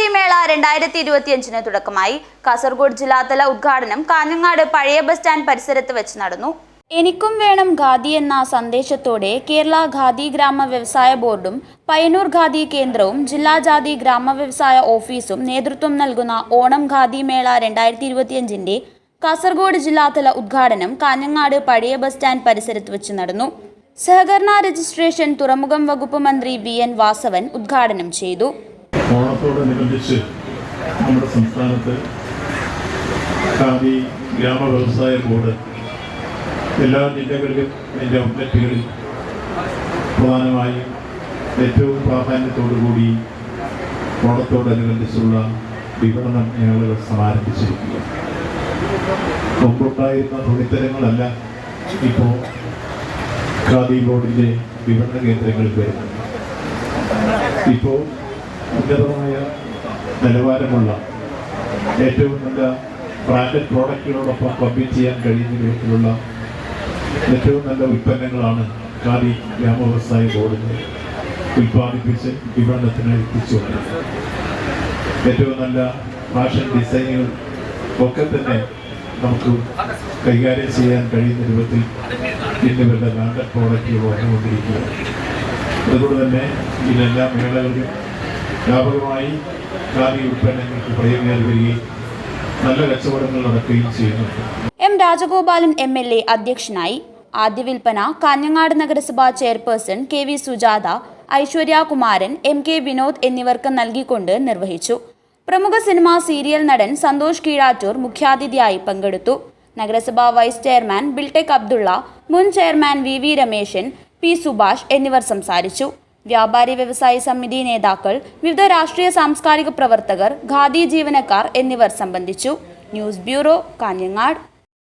ഖാദി മേള രണ്ടായിരത്തി ഇരുപത്തിയഞ്ചിന് തുടക്കമായി. കാസർഗോഡ് ജില്ലാതല ഉദ്ഘാടനം കാഞ്ഞങ്ങാട് പഴയ ബസ് സ്റ്റാൻഡ് പരിസരത്ത് വെച്ച് നടന്നു. എനിക്കും വേണം ഖാദി എന്ന സന്ദേശത്തോടെ കേരള ഖാദി ഗ്രാമ വ്യവസായ ബോർഡും പയ്യന്നൂർ ഖാദി കേന്ദ്രവും ജില്ലാ ജാതി ഗ്രാമ വ്യവസായ ഓഫീസും നേതൃത്വം നൽകുന്ന ഓണം ഖാദി മേള രണ്ടായിരത്തി ഇരുപത്തിയഞ്ചിന്റെ കാസർഗോഡ് ജില്ലാതല ഉദ്ഘാടനം കാഞ്ഞങ്ങാട് പഴയ ബസ് സ്റ്റാൻഡ് പരിസരത്ത് വെച്ച് നടന്നു. സഹകരണ രജിസ്ട്രേഷൻ തുറമുഖം വകുപ്പ് മന്ത്രി വി എൻ വാസവൻ ഉദ്ഘാടനം ചെയ്തു. ഓണത്തോടനുബന്ധിച്ച് നമ്മുടെ സംസ്ഥാനത്ത് ഖാദി ഗ്രാമ വ്യവസായ ബോർഡ് എല്ലാ ജില്ലകളിലും അതിന്റെ ഔട്ട്ലെറ്റുകളിൽ പ്രധാനമായും ഏറ്റവും പ്രാധാന്യത്തോടുകൂടി ഓണത്തോടനുബന്ധിച്ചുള്ള വിപണനം ഞങ്ങൾ സമാരംഭിച്ചിരിക്കുക മുമ്പുണ്ടായിരുന്ന തുണിത്തരങ്ങളല്ല ഇപ്പോൾ ഖാദി ബോർഡിന്റെ വിപണന കേന്ദ്രങ്ങളിൽ വരുന്നത്. ഇപ്പോൾ ഉന്നതമായ നിലവാരമുള്ള ഏറ്റവും നല്ല ബ്രാൻഡഡ് പ്രോഡക്റ്റുകളോടൊപ്പം കമ്പീറ്റ് ചെയ്യാൻ കഴിയുന്ന വിധത്തിലുള്ള ഏറ്റവും നല്ല ഉൽപ്പന്നങ്ങളാണ് ഖാദി ഗ്രാമവ്യവസായ ബോർഡിന് ഉൽപ്പാദിപ്പിച്ച് വിപണനത്തിന് എത്തിച്ചു ഏറ്റവും നല്ല ഫാഷൻ ഡിസൈനുകൾ ഒക്കെ തന്നെ നമുക്ക് കൈകാര്യം ചെയ്യാൻ കഴിയുന്ന രൂപത്തിൽ ഇന്ന് ഇവരുടെ ബ്രാൻഡഡ് പ്രോഡക്റ്റുകൾ വന്നുകൊണ്ടിരിക്കുകയാണ്. അതുകൊണ്ട് തന്നെ ഇതിലെല്ലാ മേളകളിലും വ്യാപകമായി ഖാദി ഉൽപ്പന്നങ്ങൾക്ക് പ്രയോജനം വരികയും നല്ല കച്ചവടങ്ങൾ നടക്കുകയും ചെയ്യുന്നുണ്ട് M Rajagopalan M L A അധ്യക്ഷനായി ആദ്യ വിൽപ്പന കാഞ്ഞങ്ങാട് നഗരസഭാ chairperson K V Sujatha Aishwarya Kumaran M K Vinod എന്നിവർക്ക് നൽകിക്കൊണ്ട് നിർവഹിച്ചു. പ്രമുഖ സിനിമാ സീരിയൽ നടൻ സന്തോഷ് കീഴാറ്റൂർ മുഖ്യാതിഥിയായി പങ്കെടുത്തു. നഗരസഭാ വൈസ് ചെയർമാൻ ബിൽടെക് അബ്ദുള്ള മുൻ chairman V V Rameshan P Subhash എന്നിവർ സംസാരിച്ചു. വ്യാപാരി വ്യവസായി സമിതി നേതാക്കൾ വിവിധ രാഷ്ട്രീയ സാംസ്കാരിക പ്രവർത്തകർ ഖാദി ജീവനക്കാർ എന്നിവർ സംബന്ധിച്ചു. News bureau Kanhangad.